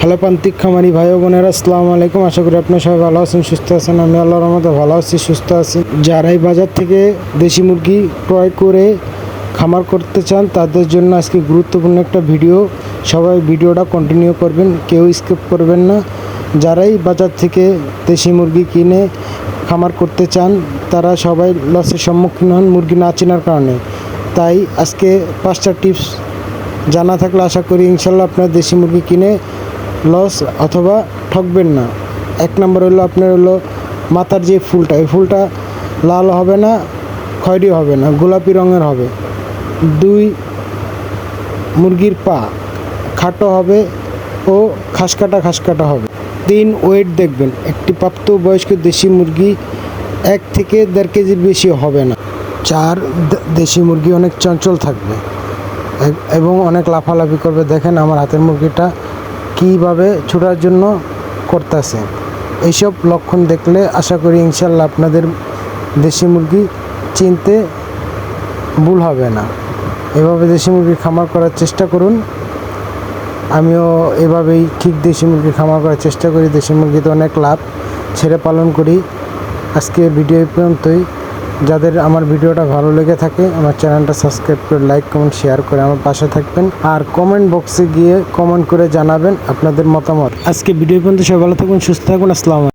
Hello প্রান্তিক খামারি ভাই বোনেরা, আসসালামু আলাইকুম। আশা করি আপনার সবাই ভালো আছেন, সুস্থ আছেন, আমি আল্লাহর রহমতে ভালো আছি, সুস্থ আছি। যারাই বাজার থেকে দেশি মুরগি ক্রয় করে খামার করতে চান, তাদের জন্য আজকে গুরুত্বপূর্ণ একটা ভিডিও। সবাই ভিডিওটা কন্টিনিউ করবেন, কেউ স্কিপ করবেন না। যারাই বাজার থেকে দেশি মুরগি কিনে খামার করতে চান, তারা সবাই লসের সম্মুখীন হন মুরগি না চেনার কারণে। তাই আজকে পাঁচটা টিপস জানা থাকলে আশা করি ইনশাল্লাহ আপনার দেশি মুরগি কিনে লস অথবা ঠকবেন না। এক নম্বর হলো আপনার হলো মাথার যে ফুলটা, এই ফুলটা লাল হবে না, খয়েরি হবে না, গোলাপি রঙের হবে। দুই, মুরগির পা খাটো হবে ও খাসকাটা খাসকাটা হবে। তিন ওয়েট দেখবেন, একটি প্রাপ্তবয়স্ক দেশি মুরগি এক থেকে দেড় কেজির বেশি হবে না। চার দেশি মুরগি অনেক চঞ্চল থাকবে এবং অনেক লাফালাফি করবে। দেখেন আমার হাতের মুরগিটা কীভাবে ছোটার জন্য করতেছে। এইসব লক্ষণ দেখলে আশা করি ইনশাল্লাহ আপনাদের দেশি মুরগি চিনতে ভুল হবে না। এভাবে দেশি মুরগি খামার করার চেষ্টা করুন। আমিও এভাবেই ঠিক দেশি মুরগি খামার করার চেষ্টা করি। দেশি মুরগিতে অনেক লাভ। ছেড়ে পালন করি। আজকে ভিডিও পর্যন্তই। যাদের আমার ভিডিওটা ভালো লেগে থাকে, আমার চ্যানেলটা সাবস্ক্রাইব করে লাইক কমেন্ট শেয়ার করে আমার পাশে থাকবেন। আর কমেন্ট বক্সে গিয়ে কমেন্ট করে জানাবেন আপনাদের মতামত। আজকে ভিডিও পর্যন্ত সবাই ভালো থাকুন, সুস্থ থাকুন, আসসালামু